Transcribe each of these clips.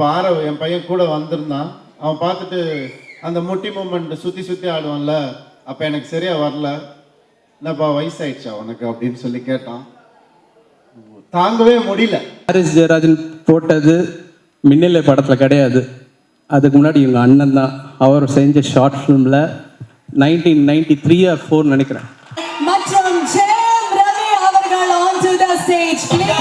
அப்போ ஆரவ் என் பையன் கூட வந்திருந்தான். அவன் பார்த்துட்டு அந்த முட்டி மூமெண்ட் சுற்றி சுற்றி ஆடுவான்ல அப்போ எனக்கு சரியா வரல. என்னப்பா வயசாயிடுச்சா உனக்கு அப்படின்னு சொல்லி கேட்டான். தாங்கவே முடியல. ஹாரிஸ் ஜெயராஜன் போட்டது மின்னலை படத்தில் கிடையாது. அதுக்கு முன்னாடி இவங்க அண்ணன் தான். அவர் செஞ்ச ஷார்ட் ஃபிலிமில் nineteen ninety three or four நினைக்கிறேன். மற்றும் ஜெயம் ரவி அவர்கள் on to the stage.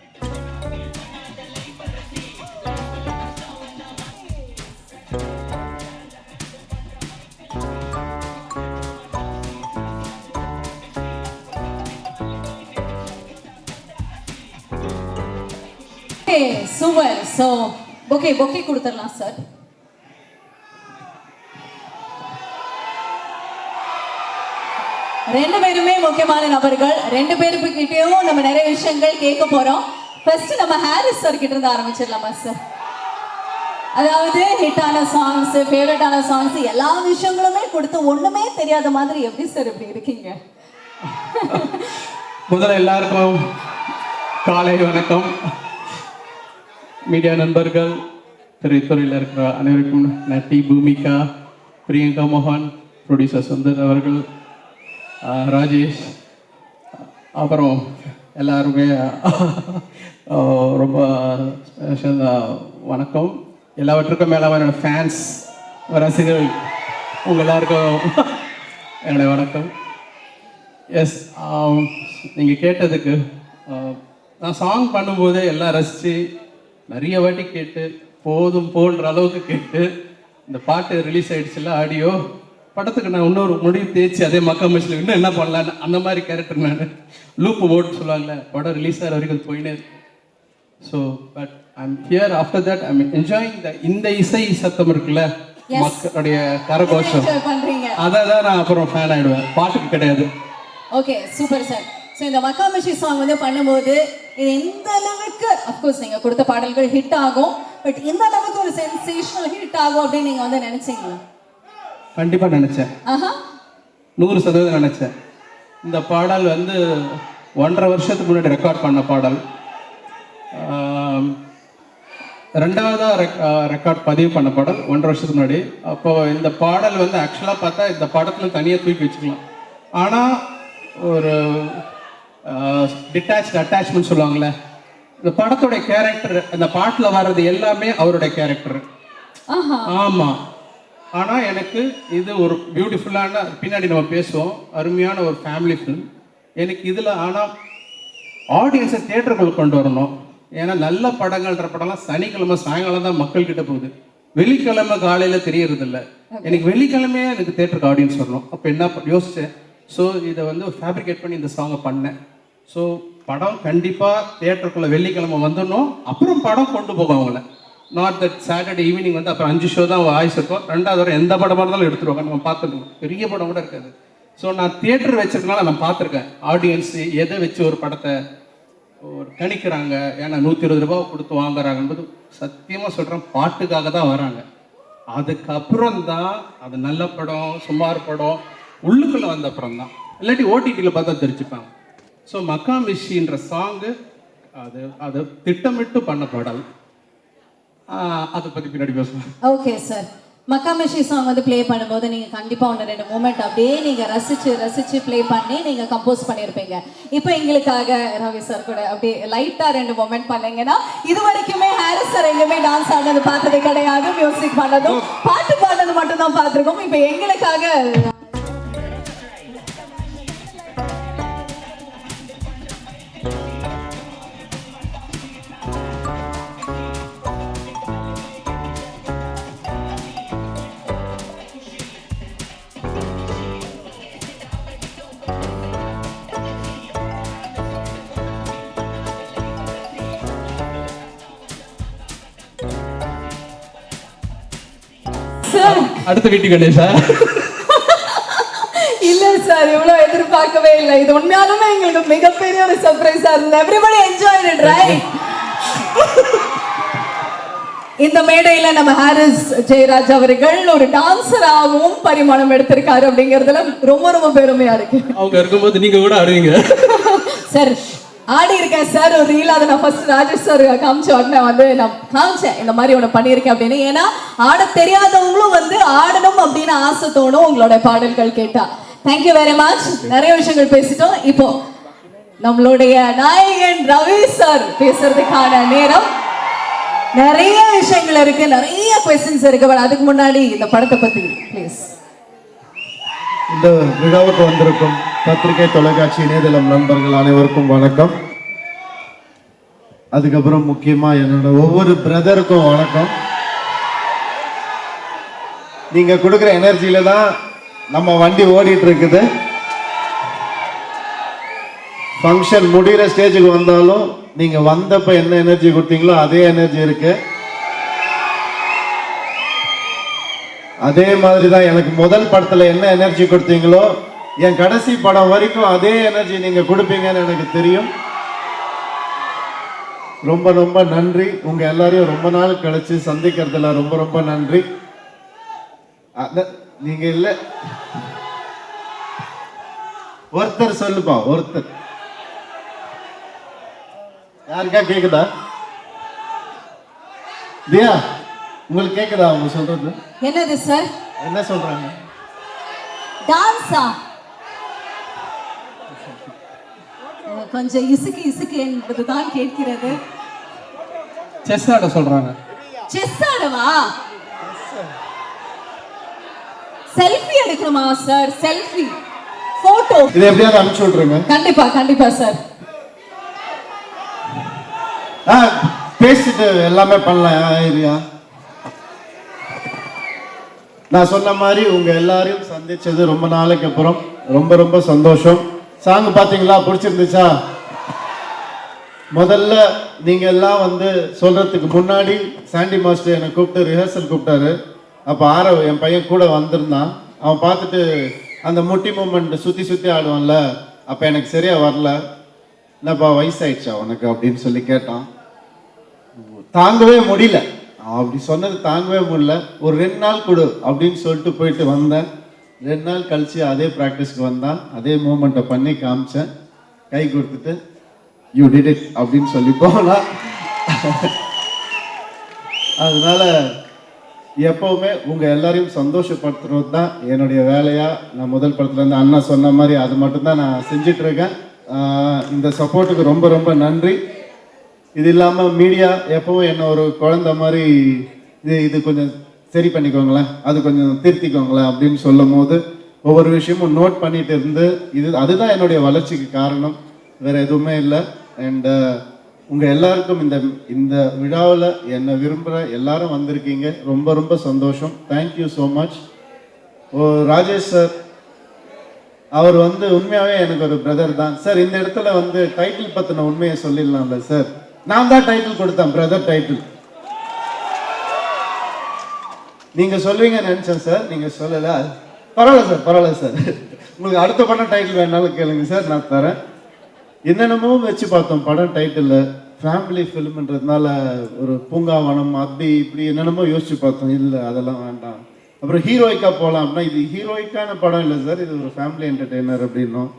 So So, bouquet, கொடுத்துடலாம் சார் ரெண்டு பேருமே முக்கியமான நபர்கள். ரெண்டு பேருக்கிட்டையும் நம்ம நிறைய விஷயங்கள் கேட்க போறோம். ஃபர்ஸ்ட் நம்ம ஹாரிஸ் சார் கிட்ட இருந்து ஆரம்பிச்சிடலாமா சார் அதாவது ஹிட்டான சாங்ஸ் ஃபேவரட்டான சாங்ஸ் எல்லா விஷயங்களுமே கொடுத்து ஒண்ணுமே தெரியாத மாதிரி எப்படி சார் இப்படி இருக்கீங்க? முதல்ல எல்லாருக்கும் காலை வணக்கம். மீடியா நண்பர்கள் திரைத்துறையில் இருக்கிற அனைவருக்கும் நட்டி பூமிகா பிரியங்கா மோகன் ப்ரொடியூசர் சுந்தர் அவர்கள் ராஜேஷ் அப்புறம் எல்லாருமே ரொம்ப ஸ்பெஷல் வணக்கம். எல்லாவற்றுக்கும் மேலே என்னோட ஃபேன்ஸ் ரசிகர்கள் உங்கள் எல்லாருக்கும் என்னுடைய வணக்கம். எஸ் நீங்கள் கேட்டதுக்கு நான் சாங் பண்ணும்போதே எல்லாம் ரசித்து நிறைய வாட்டி கேட்டு போதும் போன்ற அளவுக்கு கேட்டு இந்த பாட்டு ரிலீஸ் ஆயிடுச்சுல ஆடியோ படத்துக்கு நான் இன்னொரு முடிவு தேய்ச்சி அதே மக்கா மச்சில் இன்னும் என்ன பண்ணலான்னு அந்த மாதிரி கேரக்டர் நான் லூப்பு ஓட்டு சொல்லுவாங்கல்ல படம் ரிலீஸ் ஆகிற வரைக்கும் போயினே so but I'm here after that I'm enjoying the இந்த இசை சத்தம் இருக்குல்ல. மக்களுடைய கரகோஷம். அதை தான் நான் அப்புறம் ஃபேன் ஆயிடுவேன். பாட்டுக்கு கிடையாது. ஓகே சூப்பர் சார் ஸோ இந்த மக்காமிஷி சாங் வந்து பண்ணும்போது இது எந்த அளவுக்கு அஃப்கோர்ஸ் நீங்கள் கொடுத்த பாடல்கள் ஹிட் ஆகும் பட் இந்த அளவுக்கு ஒரு சென்சேஷனல் ஹிட் ஆகும் அப்படின்னு நீங்கள் வந்து நினைச்சீங்களா? கண்டிப்பாக நினச்சேன். ஆஹா. நூறு சதவீதம் நினச்சேன். இந்த பாடல் வந்து ஒன்றரை வருஷத்துக்கு முன்னாடி ரெக்கார்ட் பண்ண பாடல். ரெண்டாவதாக ரெக் ரெக்கார்ட் பதிவு பண்ண பாடல் ஒன்றரை வருஷத்துக்கு முன்னாடி. அப்போ இந்த பாடல் வந்து ஆக்சுவலாக பார்த்தா இந்த படத்தில் தனியாக தூக்கி வச்சுக்கலாம். ஆனால் ஒரு டிட்டாச் அட்டாச்மெண்ட் சொல்லுவாங்கள்ல இந்த படத்துடைய கேரக்டர் அந்த பாட்டில் வர்றது எல்லாமே அவருடைய கேரக்டர் ஆஹா. ஆமா. ஆனா எனக்கு இது ஒரு பியூட்டிஃபுல்லான பின்னாடி நம்ம பேசுவோம். அருமையான ஒரு ஃபேமிலி ஃபிலிம் எனக்கு இதுல ஆனா ஆடியன்ஸை தியேட்டருக்குள்ள கொண்டு வரணும். ஏன்னா நல்ல படங்கள்ன்ற படம்லாம் சனிக்கிழமை சாயங்காலம் தான் மக்கள் கிட்ட போகுது. வெள்ளிக்கிழமை காலையில தெரியறது இல்ல எனக்கு வெள்ளிக்கிழமையே எனக்கு தியேட்டருக்கு ஆடியன்ஸ் வரணும். அப்போ என்ன யோசிச்சேன். ஸோ இதை வந்து ஃபேப்ரிகேட் பண்ணி இந்த சாங்கை பண்ணேன். ஸோ படம் கண்டிப்பாக தேட்டருக்குள்ளே வெள்ளிக்கிழமை வந்துடணும். அப்புறம் படம் கொண்டு போகும் அவங்கள. நாட் தட் சாட்டர்டே ஈவினிங் வந்து அப்புறம் அஞ்சு ஷோ தான் வாய்ஸ் இருக்கும். ரெண்டாவது வரை எந்த படமாக இருந்தாலும் எடுத்துருவாங்க நம்ம பார்த்துருக்கோம் பெரிய படம் கூட இருக்காது. ஸோ நான் தியேட்டர் வச்சிருக்கனால நான் பார்த்துருக்கேன். ஆடியன்ஸ் எதை வச்சு ஒரு படத்தை ஒரு கணிக்கிறாங்க? ஏன்னா நூற்றி இருபது ரூபாய் கொடுத்து வாங்குறாங்கன்றது சத்தியமாக சொல்கிறேன் பாட்டுக்காக தான் வராங்க. அதுக்கப்புறம் தான் அது நல்ல படம் சுமார் படம் உள்ளுக்குள்ளே வந்த அப்புறம் தான். இல்லாட்டி ஓடிடியில் பார்த்தா தெரிஞ்சுப்பாங்க. ஸோ மக்கா மிஷின்ற சாங்கு அது அது திட்டமிட்டு பண்ண பாடல். அதை பற்றி பின்னாடி பேசுவோம். Okay sir Makka Mishi song வந்து ப்ளே பண்ணும்போது நீங்கள் கண்டிப்பாக ஒன்று ரெண்டு மூமெண்ட் அப்படியே நீங்கள் ரசித்து ரசித்து ப்ளே பண்ணி நீங்கள் கம்போஸ் பண்ணியிருப்பீங்க. இப்போ எங்களுக்காக ரவி சார் கூட அப்படியே லைட்டாக ரெண்டு மூமெண்ட் பண்ணீங்கன்னா இது வரைக்குமே ஹாரிஸ் சார் எங்கேயுமே டான்ஸ் ஆடினது பார்த்தது கிடையாது மியூசிக் பண்ணதும் பாட்டு பாடினது மட்டும்தான் பார்த்துருக்கோம். இப்போ எங்களுக்காக அடுத்த வீட்டு கணேஷா இல்ல சார் இவ்வளவு எதிர்பார்க்கவே இல்லை. இது உண்மையாலுமே எங்களுக்கு மிகப்பெரிய ஒரு சர்ப்ரைஸா இருந்தது. எவ்ரிபடி என்ஜாய் இட் ரைட் இந்த மேடையில நம்ம ஹாரிஸ் ஜெயராஜ் அவர்கள் ஒரு டான்சராகவும் பரிமாணம் எடுத்திருக்காரு அப்படிங்கிறதுல ரொம்ப ரொம்ப பெருமையா இருக்கு. அவங்க இருக்கும்போது நீங்க கூட ஆடுவீங்க. சார் ஆடி இருக்கேன் சார் ஒரு ரீல் அதை நான் ஃபர்ஸ்ட் ராஜேஷ் சார் காமிச்ச உடனே வந்து நான் காமிச்சேன் இந்த மாதிரி ஒன்று பண்ணியிருக்கேன் அப்படின்னு. ஏன்னா ஆட தெரியாதவங்களும் வந்து ஆடணும் அப்படின்னு ஆசை தோணும் உங்களோட பாடல்கள் கேட்டா. தேங்க்யூ வெரி மச் நிறைய விஷயங்கள் பேசிட்டோம். இப்போ நம்மளுடைய நாயகன் ரவி சார் பேசுறதுக்கான நேரம். நிறைய விஷயங்கள் இருக்கு நிறைய கொஸ்டின்ஸ் இருக்கு பட் அதுக்கு முன்னாடி இந்த படத்தை பத்தி ப்ளீஸ் இந்த விழாவுக்கு வந்திருக்கும் பத்திரிகை தொலைக்காட்சி இணையதளம் நண்பர்கள் அனைவருக்கும் வணக்கம். அதுக்கப்புறம் முக்கியமா என்னோட ஒவ்வொரு பிரதருக்கும் வணக்கம். நீங்க கொடுக்குற எனர்ஜியில தான் நம்ம வண்டி ஓடிட்டு இருக்குது ஃபங்க்ஷன் முடிகிற ஸ்டேஜுக்கு வந்தாலும் நீங்க வந்தப்ப என்ன எனர்ஜி கொடுத்தீங்களோ அதே எனர்ஜி இருக்கு. அதே மாதிரி தான் எனக்கு முதல் படத்தில் என்ன எனர்ஜி கொடுத்தீங்களோ என் கடைசி படம் வரைக்கும் அதே எனர்ஜி நீங்க கொடுப்பீங்கன்னு எனக்கு தெரியும். ரொம்ப ரொம்ப நன்றி. உங்க எல்லாரையும் ரொம்ப நாள் கழிச்சு சந்திக்கிறதுல ரொம்ப ரொம்ப நன்றி. அத- நீங்க இல்ல. ஒருத்தர் சொல்லுப்பா ஒருத்தர். யாருக்கா கேக்குதா? தியா உங்களுக்கு கேக்குதா அவங்க சொல்றது? என்னது சார்? என்ன சொல்றாங்க? டான்ஸா? கொஞ்சம் இசுக்கு இசுக்கு என்பது தான் கேட்கிறது. செஸ் ஆட சொல்றாங்க. செஸ் ஆடவா? செல்ஃபி எடுக்கணுமா சார் செல்ஃபி போட்டோ இதை எப்படியாவது அனுப்பிச்சு விட்ருங்க கண்டிப்பா கண்டிப்பா சார் ஆ பேசிட்டு எல்லாமே பண்ணலாம் ஆ, இருயா நான் சொன்ன மாதிரி உங்க எல்லாரையும் சந்திச்சது ரொம்ப நாளைக்கு அப்புறம் ரொம்ப ரொம்ப சந்தோஷம். சாங் பார்த்தீங்களா பிடிச்சிருந்துச்சா? முதல்ல நீங்க எல்லாம் வந்து சொல்றதுக்கு முன்னாடி சாண்டி மாஸ்டர் என்னை கூப்பிட்டு ரிஹர்சல் கூப்பிட்டாரு. அப்போ ஆரவ் என் பையன் கூட வந்திருந்தான். அவன் பார்த்துட்டு அந்த முட்டி மூமெண்ட் சுற்றி சுற்றி ஆடுவான்ல அப்போ எனக்கு சரியா வரல. என்னப்பா வயசாயிடுச்சா உனக்கு அப்படின்னு சொல்லி கேட்டான். தாங்கவே முடியல. அப்படி சொன்னது தாங்கவே முடியல. ஒரு ரெண்டு நாள் கொடு அப்படின்னு சொல்லிட்டு போயிட்டு வந்தேன். ரெண்டு நாள் கழிச்சு அதே ப்ராக்டிஸ்க்கு வந்தான். அதே மூமெண்ட்டை பண்ணி காமிச்சேன். கை கொடுத்துட்டு யூ டிட் இட் அப்படின்னு சொல்லி போகலாம் அதனால எப்பவுமே உங்கள் எல்லாரையும் சந்தோஷப்படுத்துறது தான் என்னுடைய வேலையாக நான் முதல் படத்துல இருந்து அண்ணா சொன்ன மாதிரி அது மட்டும்தான் நான் செஞ்சுட்டு இருக்கேன். இந்த சப்போர்ட்டுக்கு ரொம்ப ரொம்ப நன்றி. இது இல்லாமல் மீடியா எப்பவும் என்ன ஒரு குழந்த மாதிரி இது இது கொஞ்சம் சரி பண்ணிக்கோங்களேன் அது கொஞ்சம் திருத்திக்கோங்களேன் அப்படின்னு சொல்லும் போது ஒவ்வொரு விஷயமும் நோட் பண்ணிட்டு இருந்து இது அதுதான் என்னுடைய வளர்ச்சிக்கு காரணம். வேற எதுவுமே இல்லை. அண்ட் uh, உங்க எல்லாருக்கும் இந்த இந்த விழாவில் என்னை விரும்புகிற எல்லாரும் வந்திருக்கீங்க. ரொம்ப ரொம்ப சந்தோஷம். Thank you so much oh Rajesh sir அவர் வந்து உண்மையாகவே எனக்கு ஒரு பிரதர் தான். சார் இந்த இடத்துல வந்து டைட்டில் பற்றின உண்மையை சொல்லிடலாம்ல சார் நான் தான் டைட்டில் கொடுத்தேன் பிரதர் டைட்டில் நீங்க சொல்லுவீங்க நினைச்சேன் சார். நீங்க சொல்லல. பரவாயில்ல சார் பரவாயில்ல சார். உங்களுக்கு அடுத்த படம் டைட்டில் வேணாலும் கேளுங்க சார் நான் தரேன். என்னென்னமோ வச்சு பார்த்தோம். படம் டைட்டில் ஃபேமிலி ஃபிலிம்ன்றதுனால ஒரு பூங்காவனம் அப்படி இப்படி என்னென்னமோ யோசிச்சு பார்த்தோம். இல்லை அதெல்லாம் வேண்டாம். அப்புறம் ஹீரோயிக்காக போகலாம் அப்படின்னா இது ஹீரோயிக்கான படம் இல்லை சார். இது ஒரு ஃபேமிலி என்டர்டெய்னர் அப்படின்னும்.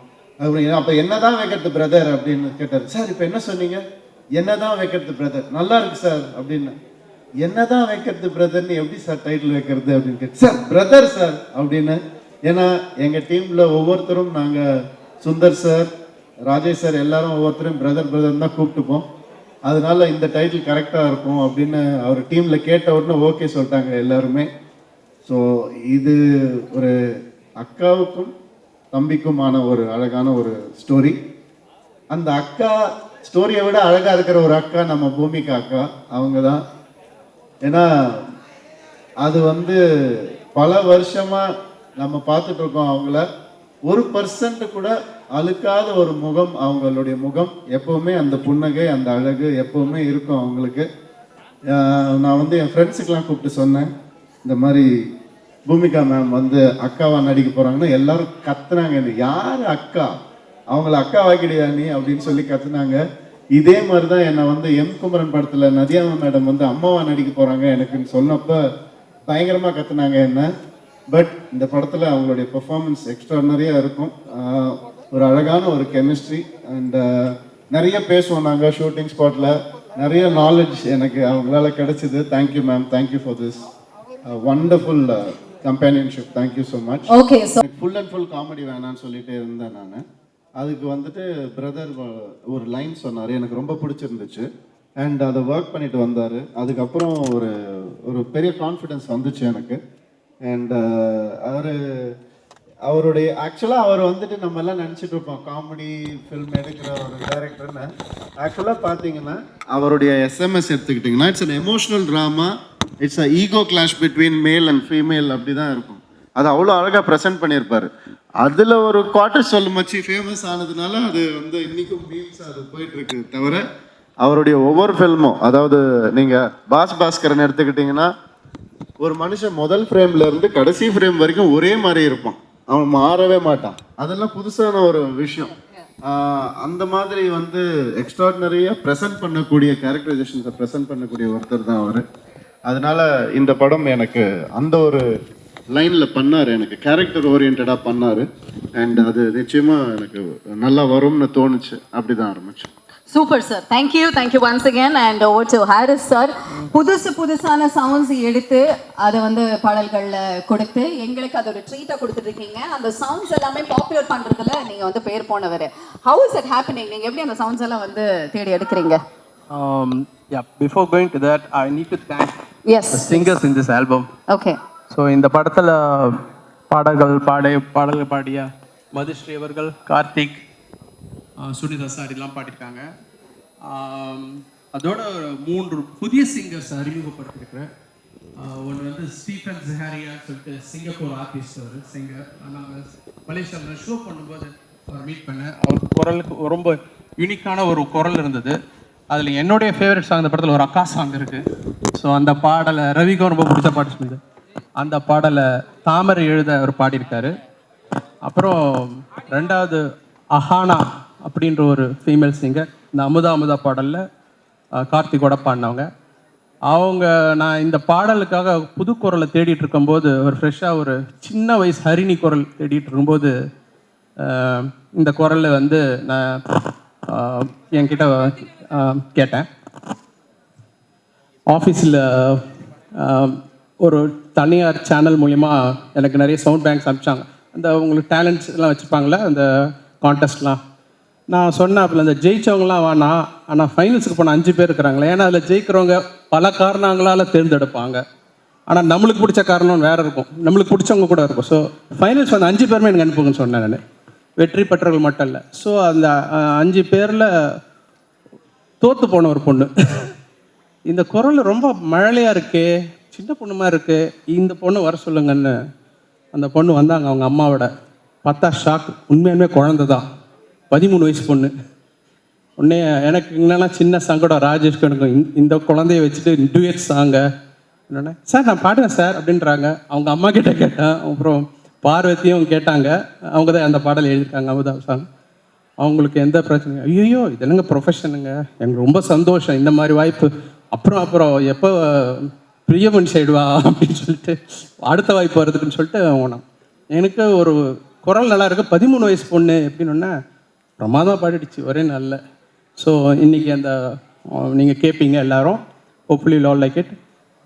அப்புறம் அப்போ என்னதான் வைக்கிறது பிரதர் அப்படின்னு கேட்டார். சார் இப்போ என்ன சொன்னீங்க? என்ன தான் வைக்கிறது பிரதர் நல்லா இருக்கு சார் அப்படின்னு. என்னதான் வைக்கிறது பிரதர்னு எப்படி சார் டைட்டில் வைக்கிறது அப்படின்னு கேட்டு சார் பிரதர் சார் அப்படின்னு. ஏன்னா எங்கள் டீமில் ஒவ்வொருத்தரும் நாங்கள் சுந்தர் சார் ராஜேஷ் சார் எல்லாரும் ஒவ்வொருத்தரும் பிரதர் பிரதர் தான் கூப்பிட்டுப்போம். அதனால இந்த டைட்டில் கரெக்டாக இருக்கும் அப்படின்னு அவர் டீமில் கேட்ட உடனே ஓகே சொல்லிட்டாங்க எல்லாருமே. ஸோ இது ஒரு அக்காவுக்கும் தம்பிக்குமான ஒரு அழகான ஒரு ஸ்டோரி அந்த அக்கா ஸ்டோரியை விட அழகாக இருக்கிற ஒரு அக்கா நம்ம பூமிகா அக்கா. அவங்க தான் ஏன்னா அது வந்து பல வருஷமா நம்ம பார்த்துட்டு இருக்கோம் அவங்கள. ஒரு பர்சன்ட் கூட அழுக்காத ஒரு முகம் அவங்களுடைய முகம் எப்பவுமே அந்த புன்னகை அந்த அழகு எப்பவுமே இருக்கும் அவங்களுக்கு. நான் வந்து என் ஃப்ரெண்ட்ஸுக்கெலாம் கூப்பிட்டு சொன்னேன். இந்த மாதிரி பூமிகா மேம் வந்து அக்காவாக நடிக்க போகிறாங்கன்னா எல்லாரும் கத்துனாங்க. யார் அக்கா? அவங்கள அக்கா வாக்கிடையா நீ? அப்படின்னு சொல்லி கத்துனாங்க. இதே மாதிரி தான் என்னை வந்து எம் குமரன் படத்துல நதியாமா மேடம் வந்து அம்மாவா நடிக்க போறாங்க எனக்குன்னு சொன்னப்ப பயங்கரமா கத்துனாங்க என்ன. பட் இந்த படத்துல அவங்களுடைய பெர்ஃபார்மன்ஸ் எக்ஸ்ட்ரானரியா இருக்கும். ஒரு அழகான ஒரு கெமிஸ்ட்ரி அண்ட் நிறைய பேசுவோம் நாங்கள் ஷூட்டிங் ஸ்பாட்டில் நிறைய நாலேஜ் எனக்கு அவங்களால கிடைச்சிது. Thank you ma'am thank you for this wonderful companionship thank you so much okay full and full comedy வேணான்னு சொல்லிட்டு இருந்தேன் நான். அதுக்கு வந்துட்டு பிரதர் ஒரு லைன் சொன்னார். எனக்கு ரொம்ப பிடிச்சிருந்துச்சு. அண்ட் அதை ஒர்க் பண்ணிட்டு வந்தார். அதுக்கப்புறம் ஒரு ஒரு பெரிய கான்ஃபிடென்ஸ் வந்துச்சு எனக்கு. அண்ட் அவர் அவருடைய ஆக்சுவலாக அவர் வந்துட்டு நம்ம எல்லாம் நினச்சிட்டு இருப்போம். காமெடி ஃபில்ம் எடுக்கிற ஒரு டேரக்டர்னு ஆக்சுவலாக பார்த்தீங்கன்னா அவருடைய எஸ்எம்எஸ் எடுத்துக்கிட்டிங்கன்னா it's an emotional drama it's a ego clash between male and female அப்படி தான் இருக்கும். அது அவ்வளோ அழகாக ப்ரெசென்ட் பண்ணியிருப்பார். அதில் ஒரு குவார்டர் சொல்ல மச்சி ஃபேமஸ் ஆனதுனால அது வந்து இன்றைக்கும் மீம்ஸ் அது போயிட்டுருக்கு தவிர அவருடைய ஒவ்வொரு ஃபில்மும் அதாவது நீங்கள் பாஸ் பாஸ்கரன் எடுத்துக்கிட்டிங்கன்னா ஒரு மனுஷன் முதல் ஃப்ரேம்லேருந்து கடைசி ஃப்ரேம் வரைக்கும் ஒரே மாதிரி இருப்பான். அவன் மாறவே மாட்டான். அதெல்லாம் புதுசான ஒரு விஷயம். அந்த மாதிரி வந்து எக்ஸ்ட்ராடினரியாக ப்ரெசென்ட் பண்ணக்கூடிய கேரக்டரைசேஷன்ஸை ப்ரெசென்ட் பண்ணக்கூடிய ஒருத்தர் தான் அவர். அதனால இந்த படம் எனக்கு அந்த ஒரு லைனில் பண்ணார். எனக்கு கேரக்டர் ஓரியன்டாக பண்ணார். அண்ட் அது நிச்சயமாக எனக்கு நல்லா வரும்னு தோணுச்சு. அப்படி தான் ஆரம்பிச்சேன் super sir thank you thank you once again and over to Harris sir புதுசு புதுசான சவுண்ட்ஸ் எடுத்து அதை வந்து பாடல்களில் கொடுத்து எங்களுக்கு அது ஒரு ட்ரீட்டாக கொடுத்துருக்கீங்க அந்த சவுண்ட்ஸ் எல்லாமே பாப்புலர் பண்ணுறதுல நீங்கள் வந்து பேர் போனவர். ஹவு இஸ் இட் ஹேப்பனிங் நீங்கள் எப்படி அந்த சவுண்ட்ஸ் எல்லாம் வந்து தேடி எடுக்கிறீங்க? Yeah, before going to that, I need to thank yes the singers in this album. Okay so இந்த படத்தில் பாடல்கள் பாட பாடல்கள் பாடிய மதுஸ்ரீ அவர்கள் கார்த்திக் சுனிதா சார் எல்லாம் பாடியிருக்காங்க. அதோட மூன்று புதிய சிங்கர்ஸ் அறிமுகப்படுத்திருக்கிறேன் ஒன்று வந்து ஸ்டீஃபன் ஜெஹாரியான்னு சொல்லிட்டு சிங்கப்பூர் ஆர்டிஸ்ட் அவர் சிங்கர் நாங்கள் மலேசியாவில் ஷோ பண்ணும்போது அவர் மீட் பண்ணேன். அவர் குரலுக்கு ரொம்ப யூனிக்கான ஒரு குரல் இருந்தது. அதில் என்னுடைய ஃபேவரட் சாங் இந்த படத்தில் ஒரு அக்கா சாங் இருக்குது ஸோ அந்த பாடலை ரவிக்கும் ரொம்ப பிடிச்ச பாட்டு சொல்லுது. அந்த பாடலை தாமரை எழுத அவர் பாடியிருக்காரு. அப்புறம் ரெண்டாவது அஹானா அப்படின்ற ஒரு ஃபீமேல் சிங்கர் இந்த அமுதா அமுதா பாடலில் கார்த்திகோட பாடினவங்க. அவங்க நான் இந்த பாடலுக்காக புது குரலை தேடிட்டு இருக்கும்போது ஒரு ஃப்ரெஷ்ஷாக ஒரு சின்ன வயசு ஹரிணி குரல் தேடிட்டு இருக்கும்போது இந்த குரலில் வந்து நான் என்கிட்ட கேட்டேன். ஆஃபீஸில் ஒரு தனியார் சேனல் மூலிமா எனக்கு நிறைய சவுண்ட் பேங்க்ஸ் அனுப்பிச்சாங்க. அந்த உங்களுக்கு டேலண்ட்ஸ் எல்லாம் வச்சுருப்பாங்களே அந்த கான்டெஸ்ட்லாம் நான் சொன்னேன் அப்போ அந்த ஜெயிச்சவங்களாம் வேணாம் ஆனால் ஃபைனல்ஸுக்கு போன அஞ்சு பேர் இருக்கிறாங்களே ஏன்னா அதில் ஜெயிக்கிறவங்க பல காரணங்களால் தேர்ந்தெடுப்பாங்க. ஆனால் நம்மளுக்கு பிடிச்ச காரணம் வேறு இருக்கும். நம்மளுக்கு பிடிச்சவங்க கூட இருக்கும். ஸோ ஃபைனல்ஸ் வந்து அஞ்சு பேருமே எனக்கு அனுப்புங்கன்னு சொன்னேன் நான். வெற்றி பெற்றவர்கள் மட்டும் இல்லை. ஸோ அந்த அஞ்சு பேரில் தோற்று போன ஒரு பொண்ணு. இந்த குரல் ரொம்ப மழலையாக இருக்கே சின்ன பொண்ணுமா இருக்கு. இந்த பொண்ணு வர சொல்லுங்கன்னு அந்த பொண்ணு வந்தாங்க. அவங்க அம்மாவோட. பார்த்தா ஷாக் உண்மையாலுமே குழந்தை தான் பதிமூணு வயசு பொண்ணு. உடனே எனக்கு என்னென்னா சின்ன சங்கடம். ராஜேஷ்க்கு எனக்கு இந்த- இந்த குழந்தைய வச்சுட்டு டூயட் சாங்க என்னென்ன சார் நான் பாடுவேன் சார். அப்படின்றாங்க. அவங்க அம்மா கிட்ட கேட்டேன். அப்புறம் பார்வதியும் கேட்டாங்க. அவங்க தான் அந்த பாடல் எழுதியிருக்காங்க அமுதா சாங். அவங்களுக்கு எந்த பிரச்சனையும் ஐயோ இது என்னங்க ப்ரொஃபஷனுங்க எனக்கு ரொம்ப சந்தோஷம். இந்த மாதிரி வாய்ப்பு. அப்புறம் அப்புறம் எப்போ பிரியமன் சைடுவா அப்படின்னு சொல்லிட்டு அடுத்த வாய்ப்பு வருதுன்னு சொல்லிட்டு ஓனம் எனக்கு ஒரு குரல் நல்லா இருக்கு. பதிமூணு வயசு பொண்ணு எப்படின்னு பிரமாதமாக பாடிடுச்சு. ஒரே நல்ல ஸோ இன்னைக்கு அந்த நீங்கள் கேட்பீங்க எல்லாரும். Hopefully all like it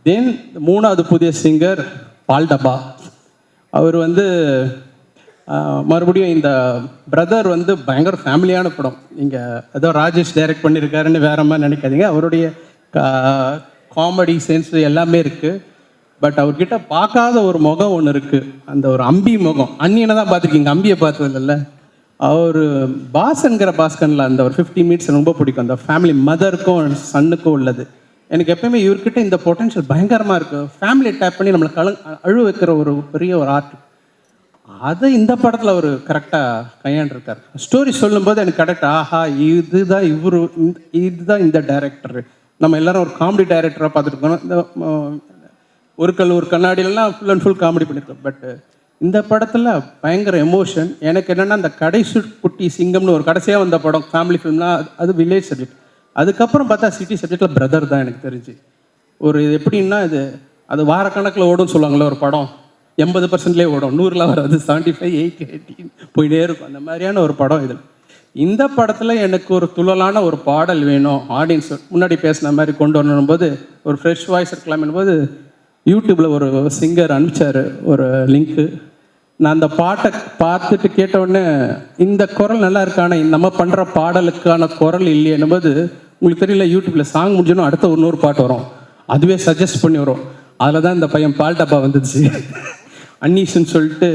then மூணாவது புதிய சிங்கர் பால் டப்பா. அவர் வந்து மறுபடியும் இந்த பிரதர் வந்து பயங்கர ஃபேமிலியான படம். நீங்கள் ஏதோ ராஜேஷ் டைரக்ட் பண்ணியிருக்காருன்னு வேற மாதிரி நினைக்காதீங்க. அவருடைய காமெடி சென்ஸ் எல்லாமே இருக்குது பட் அவர்கிட்ட பார்க்காத ஒரு முகம் ஒன்று இருக்குது அந்த ஒரு அம்பி முகம். அந்நியனை தான் பார்த்துருக்கீங்க? அம்பியை பார்த்ததில்ல. அவர் பாஸ்ங்கிற பாஸ்கனில் அந்த ஒரு ஃபிஃப்டி மினிட்ஸ் ரொம்ப பிடிக்கும். அந்த ஃபேமிலி மதருக்கும் சன்னுக்கும் உள்ளது. எனக்கு எப்பயுமே இவர்கிட்ட இந்த பொட்டன்ஷியல் பயங்கரமாக இருக்குது ஃபேமிலி டேப் பண்ணி நம்மளை கல அழு வைக்கிற ஒரு பெரிய ஒரு ஆர்ட் அதை இந்த படத்தில் அவர் கரெக்டாக கையாண்டிருக்கார். ஸ்டோரி சொல்லும்போது எனக்கு கரெக்ட் ஆஹா இதுதான் இவரு இந்த இதுதான் இந்த டைரக்டரு நம்ம எல்லாரும் ஒரு காமெடி டைரக்டராக பார்த்துருக்கோம். இந்த ஒரு கல் ஒரு கண்ணாடியிலலாம் ஃபுல் அண்ட் ஃபுல் காமெடி பண்ணியிருக்கோம் பட் இந்த படத்தில் பயங்கர எமோஷன் எனக்கு என்னென்னா அந்த கடைசி குட்டி சிங்கம்னு ஒரு கடைசியாக வந்த படம் ஃபேமிலி ஃபிலிம்னா அது வில்லேஜ் சப்ஜெக்ட் அதுக்கப்புறம் பார்த்தா சிட்டி சப்ஜெக்டில் பிரதர் தான் எனக்கு தெரிஞ்சு. ஒரு இது எப்படின்னா இது அது வாரக்கணக்கில் ஓடும்னு சொல்லுவாங்களே ஒரு படம். எண்பது பர்சன்ட்லேயே ஓடும். நூறில் வராது செவன்ட்டி ஃபைவ் எயிட் எயிட்டீன் போயிட்டே இருக்கும். அந்த மாதிரியான ஒரு படம் இதில் இந்த படத்தில் எனக்கு ஒரு துளலான ஒரு பாடல் வேணும். ஆடியன்ஸ் முன்னாடி பேசின மாதிரி கொண்டு வரணும் போது ஒரு ஃப்ரெஷ் வாய்ஸ் இருக்கலாம்னு போது யூடியூப்பில் ஒரு சிங்கர் அனுப்பிச்சார் ஒரு லிங்க்கு நான் அந்த பாட்டை பார்த்துட்டு கேட்ட உடனே இந்த குரல் நல்லா இருக்கான நம்ம பண்ணுற பாடலுக்கான குரல் இல்லையேனும் போது உங்களுக்கு தெரியல யூடியூப்பில் சாங் முடிஞ்சோன்னா அடுத்த இன்னொரு பாட்டு வரும். அதுவே சஜஸ்ட் பண்ணி வரும். அதில் தான் இந்த பையன் பால் டப்பா வந்துச்சு. அன்னீஸ்ன்னு சொல்லிட்டு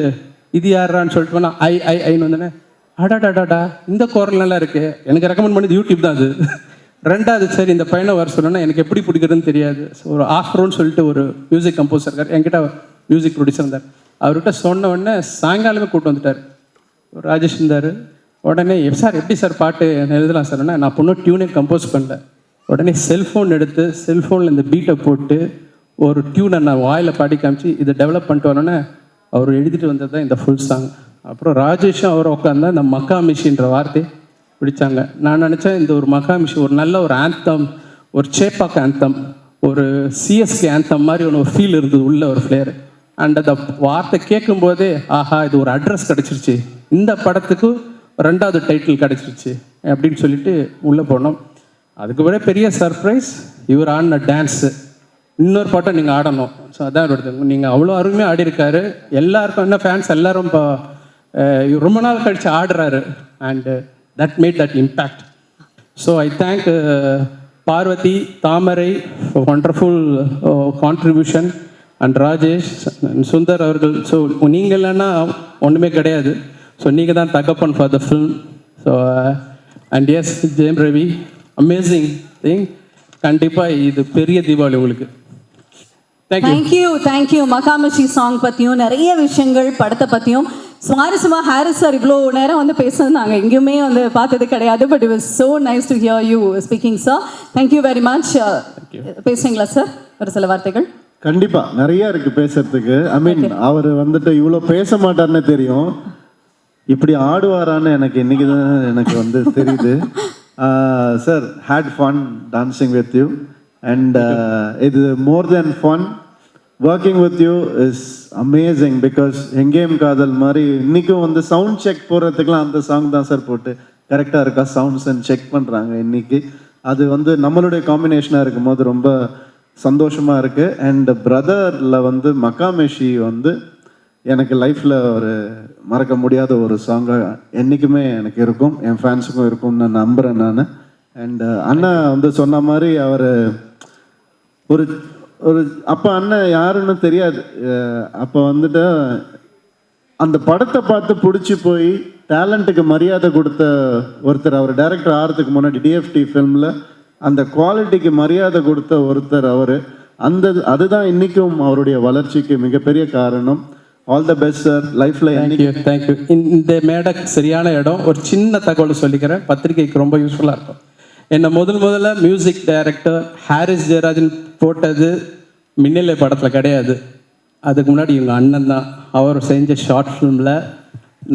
இது யாரான்னு சொல்லிட்டு போனால் ஐ ஐ ஐன்னு வந்தோடனே அடாடாடாடா இந்த குரல் நல்லா இருக்கு. எனக்கு ரெக்கமெண்ட் பண்ணது யூடியூப் தான் அது. ரெண்டாவது சரி இந்த பையனை வர சொன்னா எனக்கு எப்படி பிடிக்கிறதுன்னு தெரியாது. ஒரு ஆஃப்ரோன்னு சொல்லிட்டு ஒரு மியூசிக் கம்போசர் இருக்கார். என்கிட்ட மியூசிக் ப்ரொடியூசர் இருந்தார். அவர்கிட்ட சொன்ன உடனே சாயங்காலமே கூப்பிட்டு வந்துட்டார். ராஜேஷ் இருந்தார். உடனே சார் எப்படி சார் பாட்டு எழுதலாம் சார்னா நான் பொண்ணு டியூனே கம்போஸ் பண்ணல. உடனே செல்ஃபோன் எடுத்து செல்ஃபோனில் இந்த பீட்டை போட்டு ஒரு டியூனை நான் வாயில் பாடி காமிச்சு இதை டெவலப் பண்ணிட்டு வரோன்னே அவர் எழுதிட்டு வந்தது தான் இந்த ஃபுல் சாங் அப்புறம் ராஜேஷும் அவர் உட்காந்தா அந்த மக்கா மிஷின்ற வார்த்தை பிடிச்சாங்க. நான் நினச்சேன் இந்த ஒரு மக்கா மிஷின் ஒரு நல்ல ஒரு ஆந்தம் ஒரு சேப்பாக் ஆந்தம் ஒரு சிஎஸ்கே ஆந்தம் மாதிரி ஒன்று ஒரு ஃபீல் இருந்தது உள்ள ஒரு ஃப்ளேயர் அண்ட் அந்த வார்த்தை கேட்கும்போதே ஆஹா இது ஒரு அட்ரஸ் கிடச்சிருச்சு. இந்த படத்துக்கு ரெண்டாவது டைட்டில் கிடச்சிருச்சு. அப்படின்னு சொல்லிட்டு உள்ளே போனோம். அதுக்கு விட பெரிய சர்ப்ரைஸ் இவர் ஆடின டான்ஸு இன்னொரு பாட்டை நீங்கள் ஆடணும். ஸோ அதான் நீங்கள் அவ்வளோ அருமையாக ஆடிருக்காரு எல்லாருக்கும் என்ன ஃபேன்ஸ் எல்லாரும் இப்போ Uh, ரொம்ப நாள் கழித்து ஆடுறாரு and that made that impact so I thank Parvathy Thamarai wonderful contribution and Rajesh Sundar அவர்கள். ஸோ நீங்கள் இல்லைன்னா ஒன்றுமே கிடையாது. ஸோ நீங்கள் தான் தகப்பன் for the film so and yes Jayam Ravi amazing thing கண்டிப்பாக இது பெரிய தீபாவளி உங்களுக்கு. Thank you thank you thank you மகாமஷி song பற்றியும் நிறைய விஷயங்கள் படத்தை பற்றியும் சுவாரஸ்யமாக ஹாரிஸ் சார் இவ்வளோ நேரம் வந்து பேசுனது நாங்கள் எங்கேயுமே வந்து பார்த்தது கிடையாது but it was so nice to hear you speaking sir thank you very much பேசுறீங்களா சார் ஒரு சில வார்த்தைகள். கண்டிப்பா. நிறைய இருக்கு பேசுறதுக்கு. ஐ மீன் அவர் வந்துட்டு இவ்வளோ பேச மாட்டார்னு தெரியும். இப்படி ஆடுவாரான்னு எனக்கு இன்னைக்கு தான் எனக்கு வந்து தெரியுது. Sir had fun dancing with you and இது more than fun working with you is amazing because எங்கேயும் காதல் மாதிரி இன்றைக்கும் வந்து சவுண்ட் செக் போடுறதுக்குலாம் அந்த சாங் தான் சார் போட்டு கரெக்டாக இருக்கா? சவுண்ட்ஸ் செக் பண்ணுறாங்க இன்னைக்கு. அது வந்து நம்மளுடைய காம்பினேஷனாக இருக்கும்போது ரொம்ப சந்தோஷமாக இருக்குது அண்ட் பிரதரில் வந்து மக்காமேஷி வந்து எனக்கு லைஃப்பில் ஒரு மறக்க முடியாத ஒரு சாங்காக என்றைக்குமே எனக்கு இருக்கும். என் ஃபேன்ஸுக்கும் இருக்கும்னு நான் நம்புகிறேன் நான். அண்ட் அண்ணா வந்து சொன்ன மாதிரி அவர் ஒரு ஒரு அப்ப அண்ணன் யாருன்னு தெரியாது. அப்ப வந்துட்டு அந்த படத்தை பார்த்து பிடிச்சி போய் டேலண்ட்டுக்கு மரியாதை கொடுத்த ஒருத்தர் அவர் டைரக்டர் ஆகிறதுக்கு முன்னாடி டிஎஃப்டி ஃபிலிமில் அந்த குவாலிட்டிக்கு மரியாதை கொடுத்த ஒருத்தர் அவர். அந்த அதுதான் இன்னைக்கும் அவருடைய வளர்ச்சிக்கு மிகப்பெரிய காரணம். ஆல் த பெஸ்ட் சார் லைஃப்ல என்னைக்கு தேங்க்யூ தேங்க்யூ இந்த மேடை சரியான இடம். ஒரு சின்ன தகவல் சொல்லிக்கிறேன். பத்திரிகைக்கு ரொம்ப யூஸ்ஃபுல்லாக இருக்கும். என்னை முதல் முதல்ல மியூசிக் டைரக்டர் ஹாரிஸ் ஜெயராஜன் போட்டது மின்னலை படத்தில் கிடையாது. அதுக்கு முன்னாடி இவங்க அண்ணன் தான். அவர் செஞ்ச ஷார்ட் ஃபிலிமில்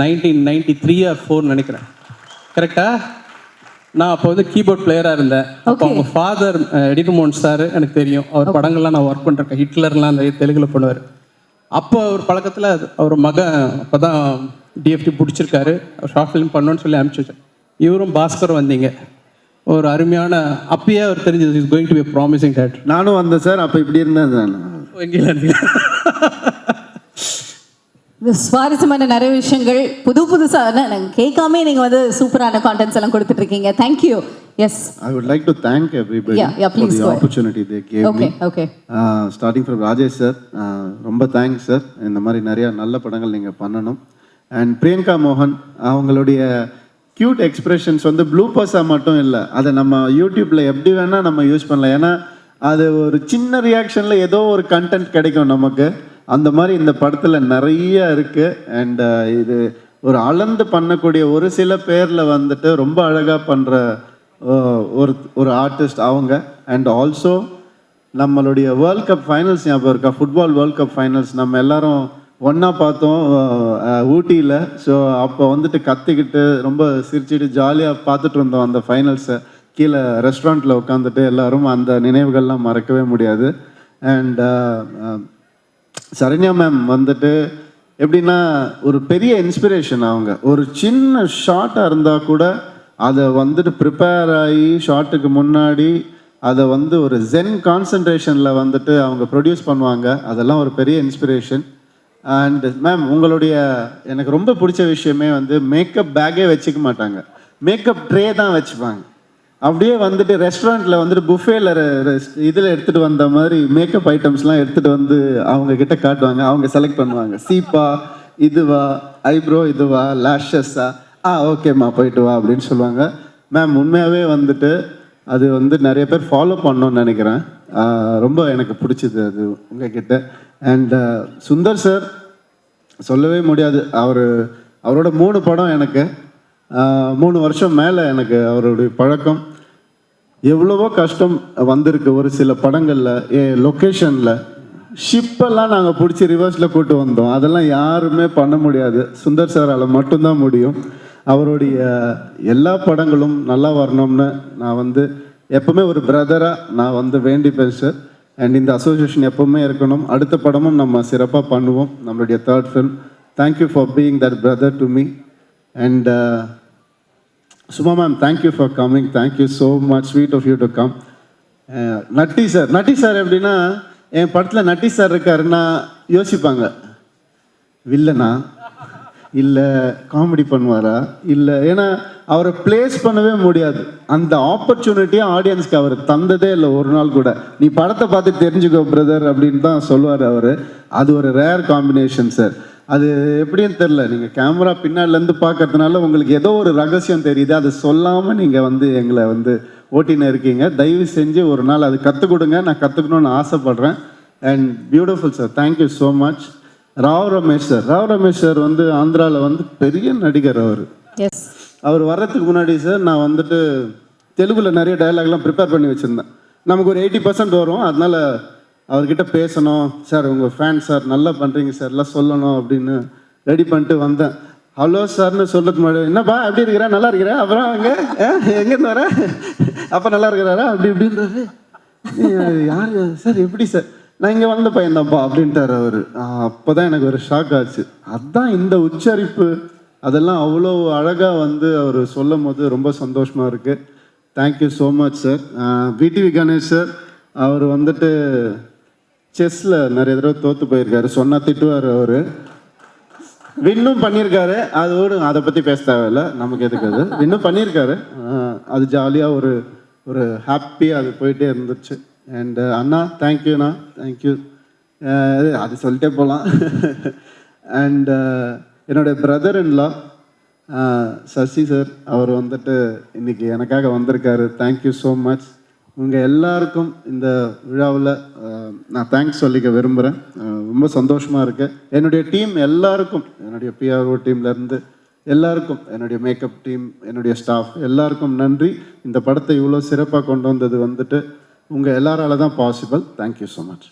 nineteen ninety three or four நினைக்கிறேன் கரெக்டா நான் அப்போ வந்து கீபோர்ட் பிளேயராக இருந்தேன். அப்போ அவங்க ஃபாதர் எடிட் மோகன் சார் எனக்கு தெரியும். அவர் படங்கள்லாம் நான் ஒர்க் பண்ணிருக்கேன் ஹிட்லர்லாம் நிறைய தெலுங்குல பண்ணுவார். அப்போ அவர் பழக்கத்தில் அவர் மகன் அப்போ தான் டிஎஃப்டி பிடிச்சிருக்காரு. அவர் ஷார்ட் ஃபிலிம் பண்ணணும்னு சொல்லி அனுப்பிச்சி வச்சேன். இவரும் பாஸ்கர் வந்தீங்க. ஒரு அருமையான அப்பயே அவர் தெரிஞ்சது is going to be promising date நானும் வந்தேன் சார் அப்ப இப்படி இருந்தேன் நான். சுவாரஸ்யமான நிறைய விஷயங்கள் புது புதுசாக நாங்கள் கேட்காம நீங்கள் வந்து சூப்பரான கான்டென்ட்ஸ் எல்லாம் கொடுத்துட்டு இருக்கீங்க thank you yes I would like to thank everybody for the. Opportunity they gave okay okay starting from Rajesh sir ரொம்ப தேங்க்ஸ் சார் இந்த மாதிரி நிறைய நல்ல படங்கள் நீங்கள் பண்ணணும். அண்ட் பிரியங்கா மோகன் அவங்களுடைய க்யூட் எக்ஸ்பிரஷன்ஸ் வந்து ப்ளூபர்ஸாக மட்டும் இல்லை. அதை நம்ம யூடியூப்பில் எப்படி வேணால் நம்ம யூஸ் பண்ணலாம். ஏன்னா அது ஒரு சின்ன ரியாக்ஷனில் ஏதோ ஒரு கண்டென்ட் கிடைக்கும் நமக்கு. அந்த மாதிரி இந்த படத்தில் நிறைய இருக்குது அண்ட் uh, இது ஒரு அளந்து பண்ணக்கூடிய ஒரு சில பேரில் வந்துட்டு ரொம்ப அழகாக பண்ணுற ஒரு ஒரு ஆர்டிஸ்ட் அவங்க. அண்ட் ஆல்சோ நம்மளுடைய வேர்ல்ட் கப் ஃபைனல்ஸ் ஞாபகம் இருக்கா? ஃபுட்பால் வேர்ல்ட் கப் ஃபைனல்ஸ் நம்ம எல்லாரும் ஒன்றா பார்த்தோம் ஊட்டியில். ஸோ அப்போ வந்துட்டு கத்திக்கிட்டு ரொம்ப சிரிச்சிட்டு ஜாலியாக பார்த்துட்டு இருந்தோம் அந்த ஃபைனல்ஸை கீழே ரெஸ்டாரண்ட்டில் உட்காந்துட்டு எல்லாரும் அந்த நினைவுகள்லாம் மறக்கவே முடியாது. அண்ட் சரண்யா மேம் வந்துட்டு எப்படின்னா ஒரு பெரிய இன்ஸ்பிரேஷன் அவங்க. ஒரு சின்ன ஷார்ட்டாக இருந்தால் கூட அதை வந்துட்டு ப்ரிப்பேர் ஆகி ஷார்ட்டுக்கு முன்னாடி அதை வந்து ஒரு ஜென் கான்சன்ட்ரேஷனில் வந்துட்டு அவங்க ப்ரொடியூஸ் பண்ணுவாங்க. அதெல்லாம் ஒரு பெரிய இன்ஸ்பிரேஷன் அண்ட் மேம் உங்களுடைய எனக்கு ரொம்ப பிடிச்ச விஷயமே வந்து மேக்கப் பேக்கே வச்சுக்க மாட்டாங்க. மேக்கப் ட்ரே தான் வச்சுப்பாங்க. அப்படியே வந்துட்டு ரெஸ்டாரண்ட்டில் வந்துட்டு புஃபேல இதில் எடுத்துகிட்டு வந்த மாதிரி மேக்கப் ஐட்டம்ஸ்லாம் எடுத்துகிட்டு வந்து அவங்க கிட்ட காட்டுவாங்க. அவங்க செலக்ட் பண்ணுவாங்க. சீப்பா இதுவா ஐப்ரோ இதுவா லேஷஸா ஆ ஓகேம்மா போயிட்டு வா அப்படின்னு சொல்லுவாங்க. மேம் உண்மையாகவே வந்துட்டு அது வந்து நிறைய பேர் ஃபாலோ பண்ணணும்னு நினைக்கிறேன். ரொம்ப எனக்கு பிடிச்சது அது உங்ககிட்ட. அண்ட் சுந்தர் சார் சொல்லவே முடியாது. அவர் அவரோட மூணு படம் எனக்கு மூணு வருஷம் மேலே எனக்கு அவருடைய பழக்கம். எவ்வளவோ கஷ்டம் வந்திருக்கு ஒரு சில படங்களில் ஏ லொக்கேஷனில் ஷிப்பெல்லாம் நாங்கள் பிடிச்சி ரிவர்ஸில் கூட்டு வந்தோம். அதெல்லாம் யாருமே பண்ண முடியாது. சுந்தர் சாரால் மட்டும்தான் முடியும். அவருடைய எல்லா படங்களும் நல்லா வரணும்னு நான் வந்து எப்பவுமே ஒரு பிரதராக நான் வந்து வேண்டிப்பேன் சார் அண்ட் இந்த அசோசியேஷன் எப்பவுமே இருக்கணும். அடுத்த படமும் நம்ம சிறப்பாக பண்ணுவோம். நம்மளுடைய third film thank you for being that brother to me and Suma ma'am thank you for coming thank you so much sweet of you to come Natty sir Natty sir எப்படின்னா என் படத்தில் நட்டி சார் இருக்காருன்னா யோசிப்பாங்க. வில்லனா? இல்லை comedy பண்ணுவாரா? இல்லை ஏன்னா அவரை ப்ளேஸ் பண்ணவே முடியாது. அந்த ஆப்பர்ச்சுனிட்டியை ஆடியன்ஸ்க்கு அவர் தந்ததே இல்லை ஒரு நாள் கூட. நீ படத்தை பார்த்து தெரிஞ்சுக்கோ பிரதர் அப்படின்னு தான் சொல்லுவார் அவர். அது ஒரு ரேர் காம்பினேஷன் சார் அது எப்படின்னு தெரில நீங்கள் கேமரா பின்னாடிலேருந்து பார்க்கறதுனால உங்களுக்கு ஏதோ ஒரு ரகசியம் தெரியுது. அதை சொல்லாமல் நீங்கள் வந்து எங்களை வந்து ஓட்டின்னு இருக்கீங்க. தயவு செஞ்சு ஒரு நாள் அது கற்றுக் கொடுங்க நான் கற்றுக்கணும்னு ஆசைப்பட்றேன். And beautiful sir thank you so much Rao Ramesh sir Rao Ramesh sir வந்து ஆந்திராவில் வந்து பெரிய நடிகர் அவர். எஸ் அவர் வர்றதுக்கு முன்னாடி சார் நான் வந்துட்டு தெலுங்குல நிறைய டயலாக்லாம் ப்ரிப்பேர் பண்ணி வச்சுருந்தேன். நமக்கு ஒரு எயிட்டி பர்சன்ட் வரும். அதனால அவர்கிட்ட பேசணும் சார் உங்கள் ஃபேன் சார் நல்லா பண்ணுறீங்க சார் எல்லாம் சொல்லணும் அப்படின்னு ரெடி பண்ணிட்டு வந்தேன். ஹலோ சார்னு சொல்றதுக்கு முன்னாடி என்னப்பா எப்படி இருக்கிறா? நல்லா இருக்கிறா? அப்புறம் அங்கே எங்கேருந்து வர? அப்போ நல்லா இருக்கிறாரா? அப்படி இப்படின்றாரு. யார்? சார் எப்படி சார்? நான் இங்கே வந்த பையன்தான்ப்பா அப்படின்ட்டார் அவர். அப்போ தான் எனக்கு ஒரு ஷாக் ஆச்சு. அதுதான் இந்த உச்சரிப்பு அதெல்லாம் அவ்வளோ அழகாக வந்து அவர் சொல்லும் போது ரொம்ப சந்தோஷமாக இருக்குது thank you so much sir PTV Ganesh sir அவர் வந்துட்டு செஸ்ஸில் நிறைய தடவை தோற்று போயிருக்காரு. சொன்னா திட்டுவார் அவர். வின்னும் பண்ணியிருக்காரு அதோடு அதை பற்றி பேச தேவையில்ல. நமக்கு எதுக்கு அது? வின்னும் பண்ணியிருக்காரு அது ஜாலியாக ஒரு ஒரு ஹாப்பி அது போயிட்டே இருந்துச்சு. அண்ட் அண்ணா தேங்க்யூண்ணா தேங்க்யூ அது சொல்லிட்டே போகலாம் அண்ட் என்னுடைய brother in law Sasi sir அவர் வந்துட்டு இன்னைக்கு எனக்காக வந்திருக்காரு. தேங்க்யூ ஸோ மச் உங்கள் எல்லாருக்கும் இந்த விழாவில் நான் தேங்க்ஸ் சொல்லிக்க விரும்புகிறேன் ரொம்ப சந்தோஷமாக இருக்கேன் என்னுடைய டீம் எல்லாருக்கும் என்னுடைய பிஆர்ஓ டீம்லேருந்து எல்லாருக்கும் என்னுடைய மேக்கப் டீம் என்னுடைய ஸ்டாஃப் எல்லாருக்கும் நன்றி. இந்த படத்தை இவ்வளோ சிறப்பாக கொண்டு வந்தது வந்துட்டு உங்கள் எல்லாரால தான் பாசிபிள் தேங்க்யூ ஸோ மச்